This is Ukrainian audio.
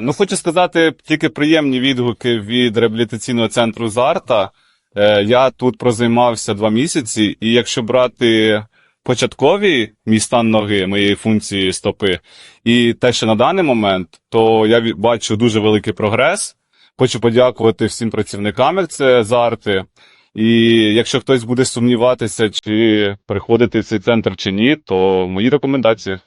Е, ну хочу сказати тільки приємні відгуки від реабілітаційного центру Зарта. Е, я тут прозаймався два місяці, і якщо брати початковий мій стан ноги, моєї функції стопи, і те, що на даний момент, то я бачу дуже великий прогрес. Хочу подякувати всім працівникам, як це Зарти. І якщо хтось буде сумніватися, чи приходити в цей центр чи ні, то мої рекомендації.